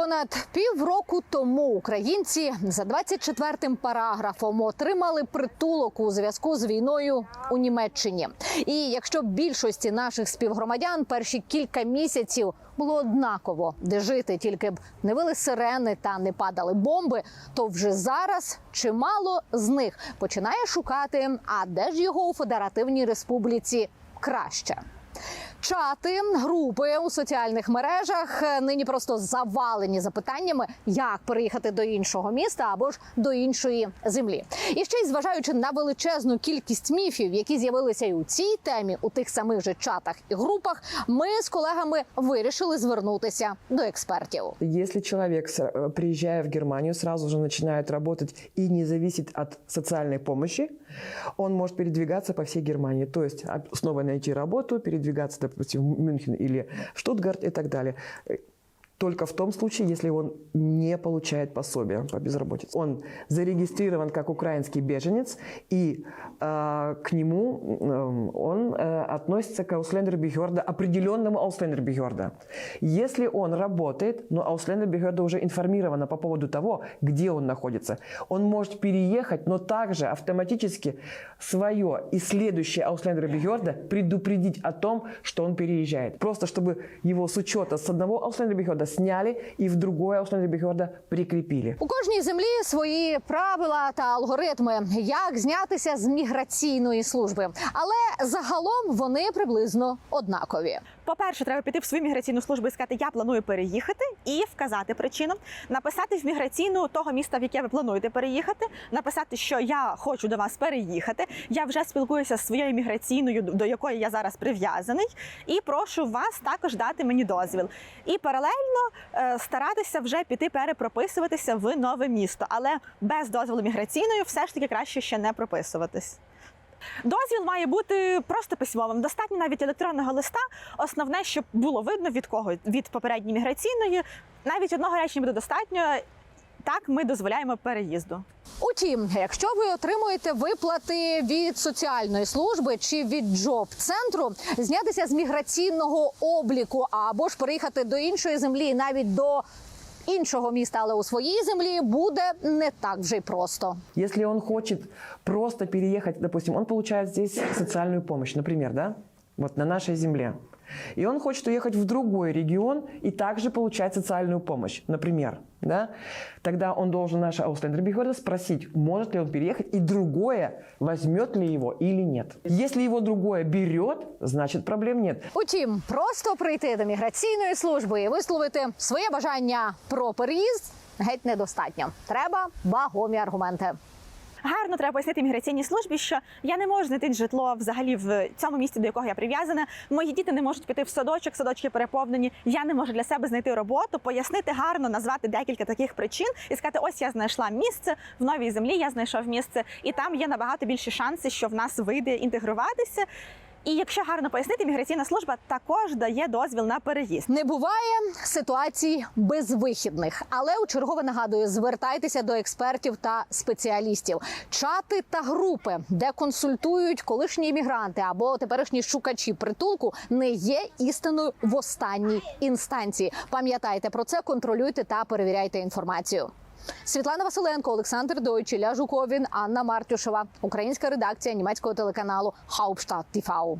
Понад півроку тому українці за 24-м параграфом отримали притулок у зв'язку з війною у Німеччині. І якщо більшості наших співгромадян перші кілька місяців було однаково, де жити, тільки б не вили сирени та не падали бомби, то вже зараз чимало з них починає шукати, а де ж його у Федеративній Республіці краще. Чати, групи у соціальних мережах е, нині просто завалені запитаннями, як переїхати до іншого міста або ж до іншої землі. І ще й зважаючи на величезну кількість міфів, які з'явилися і у цій темі, у тих самих же чатах і групах, ми з колегами вирішили звернутися до експертів. Человек, с- э, в Германию, сразу же начинает работать и не зависит от социальной помощи, он может передвигаться по всей Германии. То есть а, снова найти работу, передвигаться, допустим, Мюнхен или Штутгарт и так далее. Только в том случае, если он не получает пособие по безработице. Он зарегистрирован как украинский беженец, и э, к нему э, он э, относится к Ауслендербихерда, определенному Ауслендербихерда. Если он работает, но Ауслендербихерда уже информирована по поводу того, где он находится, он может переехать, но также автоматически свое и следующее Ауслендербихерда предупредить о том, что он переезжает. Просто чтобы его с учета с одного Ауслендербихерда сняли и в другое Ауслендербихерда прикрепили. У кожній землі свої правила та алгоритми, як знятися з міграційної служби, але загалом вони приблизно однакові. По-перше, треба піти в свою міграційну службу і сказати, я планую переїхати, і вказати причину, написати в міграційну того міста, в яке ви плануєте переїхати, написати, що я хочу до вас переїхати. Я вже спілкуюся з своєю міграційною, до якої я зараз прив'язаний, і прошу вас також дати мені дозвіл. І паралельно старатися вже піти перепрописуватися в нове місто, але без дозволу міграційної все ж таки краще ще не прописуватись. Дозвіл має бути просто письмовим. Достатньо навіть електронного листа. Основне, щоб було видно від кого від попередньої міграційної. Навіть одного речення буде достатньо. Так, ми дозволяємо переїзду. Утім, якщо ви отримуєте виплати від соціальної служби чи від джоб центру, знятися з міграційного обліку або ж переїхати до іншої землі, навіть до іншого міста, але у своїй землі буде не так вже й просто. Если он хочет просто переехать, допустим, он получает здесь социальную помощь, например, да, вот на нашей земле. И он хочет уехать в другой регион и также получать социальную помощь, например, да, тогда он должен наша Ауслендербихерда спросить, может ли он переехать, и другое, возьмет ли его или нет. Если его другое берет, значит проблем нет. Утім, просто прийти до міграційної служби і висловити своє бажання про переїзд геть недостатньо. Треба вагомі аргументи. Гарно треба пояснити міграційній службі, що я не можу знайти житло взагалі в цьому місті, до якого я прив'язана. Мої діти не можуть піти в садочок, садочки переповнені. Я не можу для себе знайти роботу, пояснити гарно, назвати декілька таких причин і сказати: ось я знайшла місце в новій землі. Я знайшов місце, і там є набагато більші шанси, що в нас вийде інтегруватися. І якщо гарно пояснити, міграційна служба також дає дозвіл на переїзд. Не буває ситуацій безвихідних, але у чергове нагадую, звертайтеся до експертів та спеціалістів. Чати та групи, де консультують колишні іммігранти або теперішні шукачі притулку, не є істиною в останній інстанції. Пам'ятайте про це, контролюйте та перевіряйте інформацію. Світлана Василенко, Олександр Дойч, Ілля Жуковін, Анна Мартюшева. Українська редакція німецького телеканалу Hauptstadt TV.